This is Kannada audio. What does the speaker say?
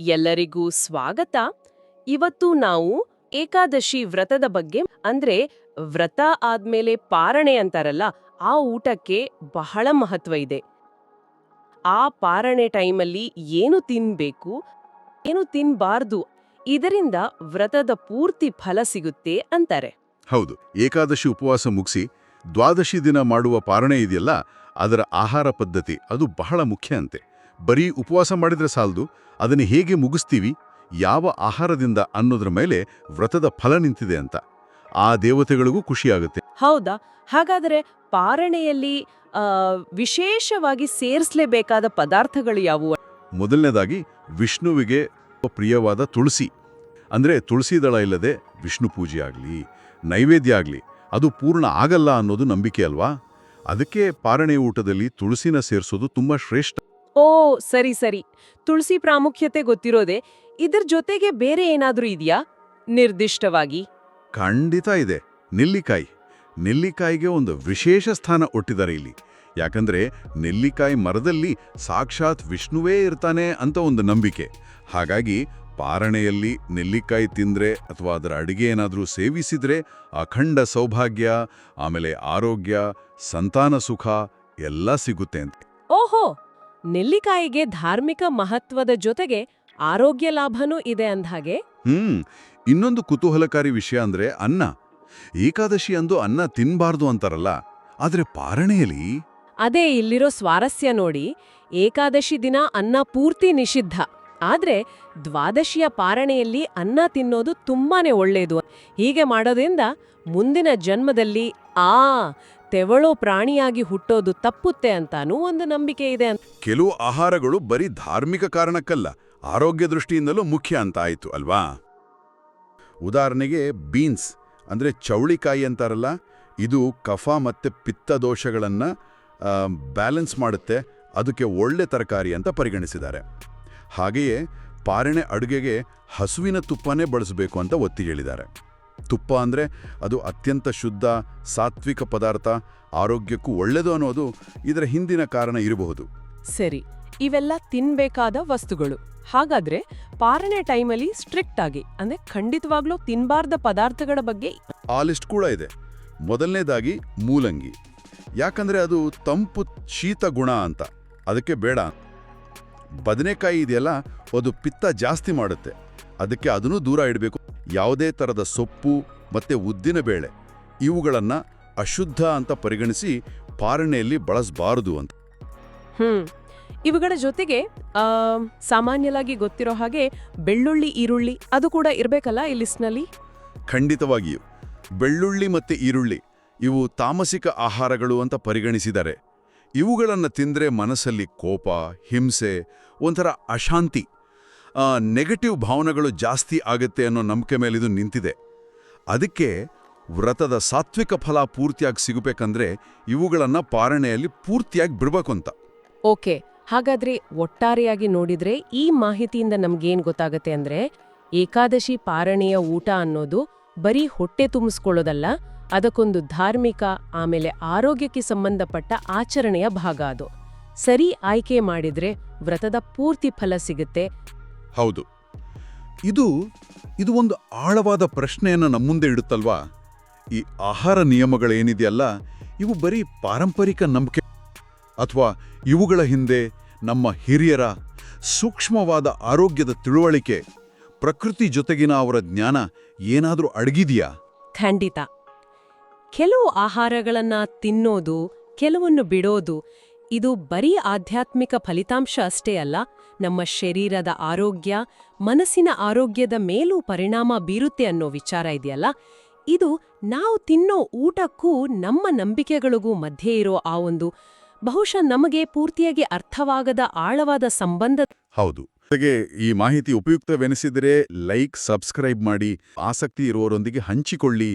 ಎಲ್ಲರಿಗೂ ಸ್ವಾಗತ. ಇವತ್ತು ನಾವು ಏಕಾದಶಿ ವ್ರತದ ಬಗ್ಗೆ, ಅಂದ್ರೆ ವ್ರತ ಆದ್ಮೇಲೆ ಪಾರಣೆ ಅಂತಾರಲ್ಲ, ಆ ಊಟಕ್ಕೆ ಬಹಳ ಮಹತ್ವ ಇದೆ. ಆ ಪಾರಣೆ ಟೈಮಲ್ಲಿ ಏನು ತಿನ್ಬೇಕು, ಏನು ತಿನ್ಬಾರ್ದು, ಇದರಿಂದ ವ್ರತದ ಪೂರ್ತಿ ಫಲ ಸಿಗುತ್ತೆ ಅಂತಾರೆ. ಹೌದು, ಏಕಾದಶಿ ಉಪವಾಸ ಮುಗಿಸಿ ದ್ವಾದಶಿ ದಿನ ಮಾಡುವ ಪಾರಣೆ ಇದೆಯಲ್ಲ, ಅದರ ಆಹಾರ ಪದ್ಧತಿ ಅದು ಬಹಳ ಮುಖ್ಯ ಅಂತೆ. ಬರೀ ಉಪವಾಸ ಮಾಡಿದ್ರೆ ಸಾಲದು ಅದನ್ನು ಹೇಗೆ ಮುಗಿಸ್ತೀವಿ ಯಾವ ಆಹಾರದಿಂದ ಅನ್ನೋದ್ರ ಮೇಲೆ ವ್ರತದ ಫಲ ನಿಂತಿದೆ ಅಂತ. ಆ ದೇವತೆಗಳಿಗೂ ಖುಷಿಯಾಗುತ್ತೆ. ಹೌದಾ? ಹಾಗಾದರೆ ಪಾರಣೆಯಲ್ಲಿ ವಿಶೇಷವಾಗಿ ಸೇರಿಸಲೇಬೇಕಾದ ಪದಾರ್ಥಗಳು ಯಾವುವು? ಮೊದಲನೇದಾಗಿ ವಿಷ್ಣುವಿಗೆ ಪ್ರಿಯವಾದ ತುಳಸಿ. ಅಂದ್ರೆ ತುಳಸಿ ದಳ ಇಲ್ಲದೆ ವಿಷ್ಣು ಪೂಜೆ ಆಗಲಿ ನೈವೇದ್ಯ ಆಗಲಿ ಅದು ಪೂರ್ಣ ಆಗಲ್ಲ ಅನ್ನೋದು ನಂಬಿಕೆ ಅಲ್ವಾ? ಅದಕ್ಕೆ ಪಾರಣೆ ಊಟದಲ್ಲಿ ತುಳಸಿನ ಸೇರಿಸೋದು ತುಂಬಾ ಶ್ರೇಷ್ಠ. ಓ ಸರಿ ಸರಿ. ತುಳಸಿ ಪ್ರಾಮುಖ್ಯತೆ ಗೊತ್ತಿರೋದೆ ಇದರ ಜೊತೆಗೆ ಬೇರೆ ಏನಾದರೂ ಇದೆಯಾ? ನಿರ್ದಿಷ್ಟವಾಗಿ. ಖಂಡಿತ ಇದೆ. ನೆಲ್ಲಿಕಾಯಿ. ನೆಲ್ಲಿಕಾಯಿಗೆ ಒಂದು ವಿಶೇಷ ಸ್ಥಾನ ಒಟ್ಟಿದ್ದಾರೆ ಇಲ್ಲಿ. ಯಾಕಂದ್ರೆ ನೆಲ್ಲಿಕಾಯಿ ಮರದಲ್ಲಿ ಸಾಕ್ಷಾತ್ ವಿಷ್ಣುವೇ ಇರ್ತಾನೆ ಅಂತ ಒಂದು ನಂಬಿಕೆ. ಹಾಗಾಗಿ ಪಾರಣೆಯಲ್ಲಿ ನೆಲ್ಲಿಕಾಯಿ ತಿಂದ್ರೆ ಅಥವಾ ಅದರ ಅಡಿಗೆ ಏನಾದರೂ ಸೇವಿಸಿದ್ರೆ ಅಖಂಡ ಸೌಭಾಗ್ಯ ಆಮೇಲೆ ಆರೋಗ್ಯ ಸಂತಾನ ಸುಖ ಎಲ್ಲ ಸಿಗುತ್ತೆ ಅಂತ. ಓಹೋ! ನೆಲ್ಲಿಕಾಯಿಗೆ ಧಾರ್ಮಿಕ ಮಹತ್ವದ ಜೊತೆಗೆ ಆರೋಗ್ಯ ಲಾಭನೂ ಇದೆ ಅಂದ್ಹಾಗೆ? ಹ್ಮ್ ಇನ್ನೊಂದು ಕುತೂಹಲಕಾರಿ ವಿಷಯ ಅಂದ್ರೆ ಅನ್ನ. ಏಕಾದಶಿ ಅಂದು ಅನ್ನ ತಿನ್ಬಾರ್ದು ಅಂತಾರಲ್ಲ ಆದ್ರೆ ಪಾರಣೆಯಲ್ಲಿ? ಅದೇ ಇಲ್ಲಿರೋ ಸ್ವಾರಸ್ಯ ನೋಡಿ ಏಕಾದಶಿ ದಿನ ಅನ್ನ ಪೂರ್ತಿ ನಿಷಿದ್ಧ. ಆದ್ರೆ ದ್ವಾದಶಿಯ ಪಾರಣೆಯಲ್ಲಿ ಅನ್ನ ತಿನ್ನೋದು ತುಂಬಾನೇ ಒಳ್ಳೆಯದು ಹೀಗೆ ಮಾಡೋದ್ರಿಂದ ಮುಂದಿನ ಜನ್ಮದಲ್ಲಿ ಆ ತೆವಳೋ ಪ್ರಾಣಿಯಾಗಿ ಹುಟ್ಟೋದು ತಪ್ಪುತ್ತೆ ಅಂತಾನೂ ಒಂದು ನಂಬಿಕೆ ಇದೆ ಅಂತ. ಕೆಲವು ಆಹಾರಗಳು ಬರೀ ಧಾರ್ಮಿಕ ಕಾರಣಕ್ಕಲ್ಲ, ಆರೋಗ್ಯ ದೃಷ್ಟಿಯಿಂದಲೂ ಮುಖ್ಯ ಅಂತ ಆಯಿತು, ಅಲ್ವಾ? ಉದಾಹರಣೆಗೆ ಬೀನ್ಸ್, ಅಂದರೆ ಚೌಳಿಕಾಯಿ ಅಂತಾರಲ್ಲ, ಇದು ಕಫ ಮತ್ತೆ ಪಿತ್ತ ದೋಷಗಳನ್ನು ಬ್ಯಾಲೆನ್ಸ್ ಮಾಡುತ್ತೆ, ಅದಕ್ಕೆ ಒಳ್ಳೆ ತರಕಾರಿ ಅಂತ ಪರಿಗಣಿಸಿದ್ದಾರೆ. ಹಾಗೆಯೇ ಪಾರಣೆ ಅಡುಗೆಗೆ ಹಸುವಿನ ತುಪ್ಪನೇ ಬಳಸಬೇಕು ಅಂತ ಒತ್ತಿ ಹೇಳಿದ್ದಾರೆ. ತುಪ್ಪ ಅಂದ್ರೆ ಅದು ಅತ್ಯಂತ ಶುದ್ಧ ಸಾತ್ವಿಕ ಪದಾರ್ಥ ಆರೋಗ್ಯಕ್ಕೂ ಒಳ್ಳೆಯದು ಅನ್ನೋದು ಇದರ ಹಿಂದಿನ ಕಾರಣ ಇರಬಹುದು. ಸರಿ ಇವೆಲ್ಲ ತಿನ್ಬೇಕಾದ ವಸ್ತುಗಳು. ಹಾಗಾದ್ರೆ ಪಾರಣೆ ಟೈಮಲ್ಲಿ ಸ್ಟ್ರಿಕ್ಟ್ ಆಗಿ ಅಂದ್ರೆ ಖಂಡಿತವಾಗ್ಲೂ ತಿನ್ಬಾರ್ದ ಪದಾರ್ಥಗಳ ಬಗ್ಗೆ ಆ ಲಿಸ್ಟ್ ಕೂಡ ಇದೆ. ಮೊದಲನೇದಾಗಿ ಮೂಲಂಗಿ. ಯಾಕಂದ್ರೆ ಅದು ತಂಪು ಶೀತ ಗುಣ ಅಂತ. ಅದಕ್ಕೆ ಬೇಡ. ಬದನೆಕಾಯಿ ಇದೆಯಲ್ಲ ಅದು ಪಿತ್ತ ಜಾಸ್ತಿ ಮಾಡುತ್ತೆ. ಅದಕ್ಕೆ ಅದನ್ನೂ ದೂರ ಇಡಬೇಕು. ಯಾವುದೇ ಥರದ ಸೊಪ್ಪು ಮತ್ತು ಉದ್ದಿನ ಬೇಳೆ ಇವುಗಳನ್ನು ಅಶುದ್ಧ ಅಂತ ಪರಿಗಣಿಸಿ ಪಾರಣೆಯಲ್ಲಿ ಬಳಸಬಾರದು ಅಂತ. ಹ್ಞೂ ಇವುಗಳ ಜೊತೆಗೆ ಸಾಮಾನ್ಯವಾಗಿ ಗೊತ್ತಿರೋ ಹಾಗೆ ಬೆಳ್ಳುಳ್ಳಿ ಈರುಳ್ಳಿ ಅದು ಕೂಡ ಇರಬೇಕಲ್ಲ ಈ ಲಿಸ್ಟ್ನಲ್ಲಿ? ಖಂಡಿತವಾಗಿಯೂ. ಬೆಳ್ಳುಳ್ಳಿ ಮತ್ತು ಈರುಳ್ಳಿ ಇವು ತಾಮಸಿಕ ಆಹಾರಗಳು ಅಂತ ಪರಿಗಣಿಸಿದ್ದಾರೆ ಇವುಗಳನ್ನು ತಿಂದರೆ ಮನಸ್ಸಲ್ಲಿ ಕೋಪ, ಹಿಂಸೆ, ಒಂಥರ ಅಶಾಂತಿ ನೆಗೆಟಿವ್ ಭಾವನೆಗಳು ಜಾಸ್ತಿ ಆಗುತ್ತೆ ಅನ್ನೋ ನಂಬಿಕೆ ಮೇಲೆ ಇದು ನಿಂತಿದೆ. ಅದಕ್ಕೆ ವ್ರತದ ಸಾತ್ವಿಕ ಫಲ ಪೂರ್ತಿಯಾಗಿ ಸಿಗಬೇಕಂದ್ರೆ ಇವುಗಳನ್ನು ಪಾರಣೆಯಲ್ಲಿ ಪೂರ್ತಿಯಾಗಿ ಬಿಡಬೇಕು ಅಂತ. ಓಕೆ, ಹಾಗಾದ್ರೆ ಒಟ್ಟಾರೆಯಾಗಿ ನೋಡಿದ್ರೆ ಈ ಮಾಹಿತಿಯಿಂದ ನಮ್ಗೇನ್ ಗೊತ್ತಾಗುತ್ತೆ ಅಂದ್ರೆ ಏಕಾದಶಿ ಪಾರಣೆಯ ಊಟ ಅನ್ನೋದು ಬರೀ ಹೊಟ್ಟೆ ತುಂಬಿಸ್ಕೊಳ್ಳೋದಲ್ಲ ಅದಕ್ಕೊಂದು ಧಾರ್ಮಿಕ ಆಮೇಲೆ ಆರೋಗ್ಯಕ್ಕೆ ಸಂಬಂಧಪಟ್ಟ ಆಚರಣೆಯ ಭಾಗ ಅದು. ಸರಿ ಆಯ್ಕೆ ಮಾಡಿದ್ರೆ ವ್ರತದ ಪೂರ್ತಿ ಫಲ ಸಿಗುತ್ತೆ. ಹೌದು. ಇದು ಇದು ಒಂದು ಆಳವಾದ ಪ್ರಶ್ನೆಯನ್ನು ನಮ್ಮ ಮುಂದೆ ಇಡುತ್ತಲ್ವಾ? ಈ ಆಹಾರ ನಿಯಮಗಳೇನಿದೆಯಲ್ಲ ಇವು ಬರೀ ಪಾರಂಪರಿಕ ನಂಬಿಕೆ ಅಥವಾ ಇವುಗಳ ಹಿಂದೆ ನಮ್ಮ ಹಿರಿಯರ ಸೂಕ್ಷ್ಮವಾದ ಆರೋಗ್ಯದ ತಿಳುವಳಿಕೆ ಪ್ರಕೃತಿ ಜೊತೆಗಿನ ಅವರ ಜ್ಞಾನ ಏನಾದರೂ ಅಡಗಿದೆಯಾ? ಖಂಡಿತ. ಕೆಲವು ಆಹಾರಗಳನ್ನ ತಿನ್ನೋದು, ಕೆಲವನ್ನು ಬಿಡೋದು, ಇದು ಬರೀ ಆಧ್ಯಾತ್ಮಿಕ ಫಲಿತಾಂಶ ಅಷ್ಟೇ ಅಲ್ಲ, ನಮ್ಮ ಶರೀರದ ಆರೋಗ್ಯ, ಮನಸ್ಸಿನ ಆರೋಗ್ಯದ ಮೇಲೂ ಪರಿಣಾಮ ಬೀರುತ್ತೆ ಅನ್ನೋ ವಿಚಾರ ಇದೆಯಲ್ಲ? ಇದು ನಾವು ತಿನ್ನೋ ಊಟಕ್ಕೂ ನಮ್ಮ ನಂಬಿಕೆಗಳಿಗೂ ಮಧ್ಯೆ ಇರೋ ಆ ಒಂದು, ಬಹುಶಃ ನಮಗೆ ಪೂರ್ತಿಯಾಗಿ ಅರ್ಥವಾಗದ ಆಳವಾದ ಸಂಬಂಧ ಹೌದು. ಜೊತೆಗೆ ಈ ಮಾಹಿತಿ ಉಪಯುಕ್ತವೆನಿಸಿದರೆ ಲೈಕ್, ಸಬ್ಸ್ಕ್ರೈಬ್ ಮಾಡಿ, ಆಸಕ್ತಿ ಇರುವವರೊಂದಿಗೆ ಹಂಚಿಕೊಳ್ಳಿ.